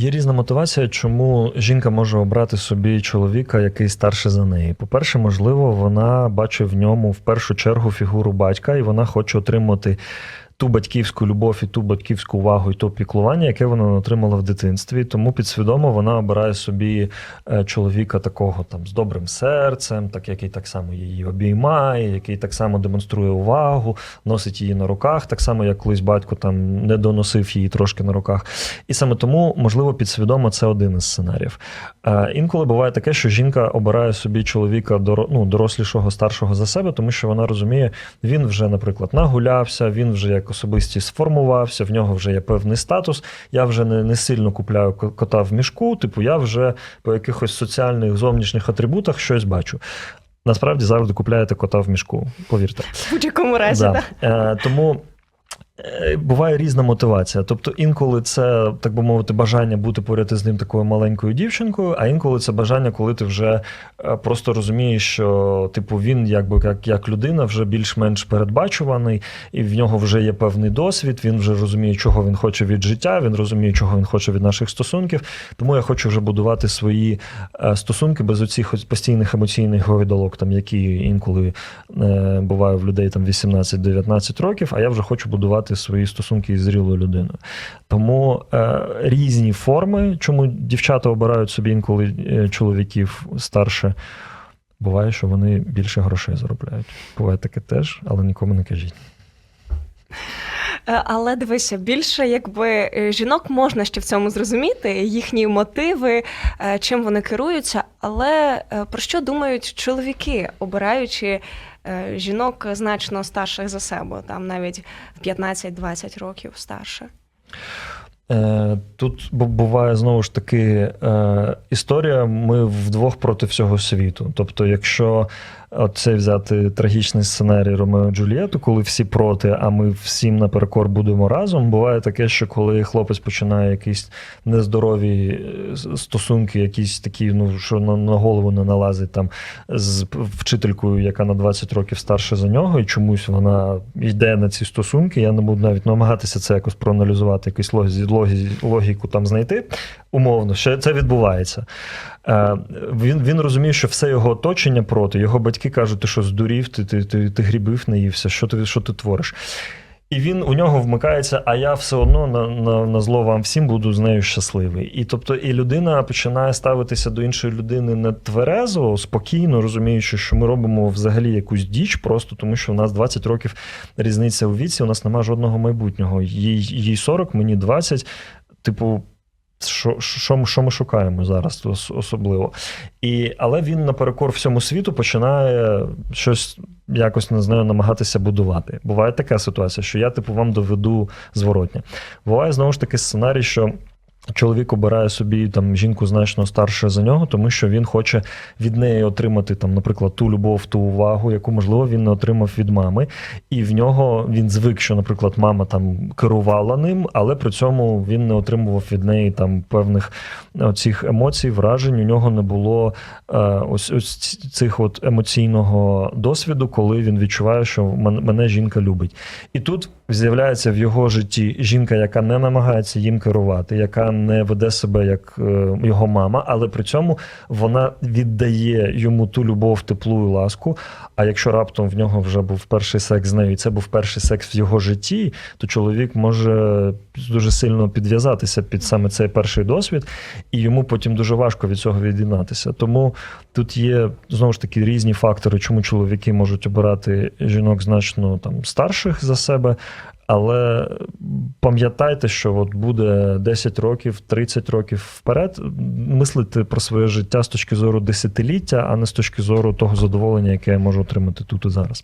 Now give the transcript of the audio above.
Є різна мотивація, чому жінка може обрати собі чоловіка, який старше за неї. По-перше, можливо, вона бачить в ньому в першу чергу фігуру батька, і вона хоче отримати ту батьківську любов і ту батьківську увагу і то піклування, яке вона отримала в дитинстві. Тому підсвідомо вона обирає собі е, чоловіка такого там з добрим серцем, так який так само її обіймає, який так само демонструє увагу, носить її на руках, так само як колись батько там не доносив її трошки на руках. І саме тому, можливо, підсвідомо це один із сценаріїв. Е, Інколи буває таке, що жінка обирає собі чоловіка ну, дорослішого, старшого за себе, тому що вона розуміє, він вже, наприклад, нагулявся, він вже як особистість сформувався, в нього вже є певний статус. Я вже не, не сильно купляю кота в мішку, типу, я вже по якихось соціальних зовнішніх атрибутах щось бачу. Насправді завжди купляєте кота в мішку, повірте. В будь-якому разі, Да. Е, тому буває різна мотивація. Тобто, інколи це, так би мовити, бажання бути поряд із ним такою маленькою дівчинкою, а інколи це бажання, коли ти вже е, просто розумієш, що типу він, якби як, як людина, вже більш-менш передбачуваний, і в нього вже є певний досвід. Він вже розуміє, чого він хоче від життя, він розуміє, чого він хоче від наших стосунків. Тому я хочу вже будувати свої е, стосунки без оцих постійних емоційних гойдолок, там які інколи е, буває в людей там 18-19 років, а я вже хочу будувати свої стосунки із зрілою людиною. Тому е, різні форми, чому дівчата обирають собі інколи е, чоловіків старше. Буває, що вони більше грошей заробляють. Буває таке теж, але нікому не кажіть. Е, Але дивися, більше якби е, жінок можна ще в цьому зрозуміти, їхні мотиви, е, чим вони керуються. Але про що думають чоловіки, обираючи жінок значно старших за себе, там навіть в 15-20 років старше? Тут буває знову ж таки історія. Ми вдвох проти всього світу. Тобто, якщо цей взяти трагічний сценарій Ромео і Джульєту, коли всі проти, а ми всім наперекор будемо разом. Буває таке, що коли хлопець починає якісь нездорові е, стосунки, якісь такі, ну що на, голову не налазить там з вчителькою, яка на 20 років старше за нього, і чомусь вона йде на ці стосунки. Я не буду навіть намагатися це якось проаналізувати, якусь логіку там знайти. Умовно, що це відбувається. Е, Він, він розуміє, що все його оточення проти. Його батьки кажуть, ти що здурів, ти, ти, ти, ти грібів наївся, що ти, що ти твориш. І він у нього вмикається, а я все одно на, на, на зло вам всім буду з нею щасливий. І тобто, і людина починає ставитися до іншої людини не тверезо, спокійно, розуміючи, що ми робимо взагалі якусь діч, просто тому що у нас 20 років різниця у віці, у нас немає жодного майбутнього. Їй, їй 40, мені 20. Типу, що, що, що ми шукаємо зараз особливо? І, але він наперекор всьому світу починає щось якось не знаю, намагатися будувати. Буває така ситуація, що я, типу, вам доведу зворотня. Буває знову ж таки сценарій, що. Чоловік обирає собі там жінку значно старше за нього, тому що він хоче від неї отримати там, наприклад, ту любов, ту увагу, яку можливо він не отримав від мами. І в нього він звик, що, наприклад, мама там керувала ним, але при цьому він не отримував від неї там певних цих емоцій, вражень. У нього не було е, ось ось цих от емоційного досвіду, коли він відчуває, що мен- мене жінка любить. І тут з'являється в його житті жінка, яка не намагається їм керувати, яка не веде себе як е, його мама, але при цьому вона віддає йому ту любов, теплу і ласку. А якщо раптом в нього вже був перший секс з нею, і це був перший секс в його житті, то чоловік може дуже сильно підв'язатися під саме цей перший досвід, і йому потім дуже важко від цього від'єднатися. Тому тут є знову ж таки різні фактори, чому чоловіки можуть обирати жінок значно там старших за себе. Але пам'ятайте, що от буде 10 років, 30 років вперед, мислити про своє життя з точки зору десятиліття, а не з точки зору того задоволення, яке я можу отримати тут і зараз.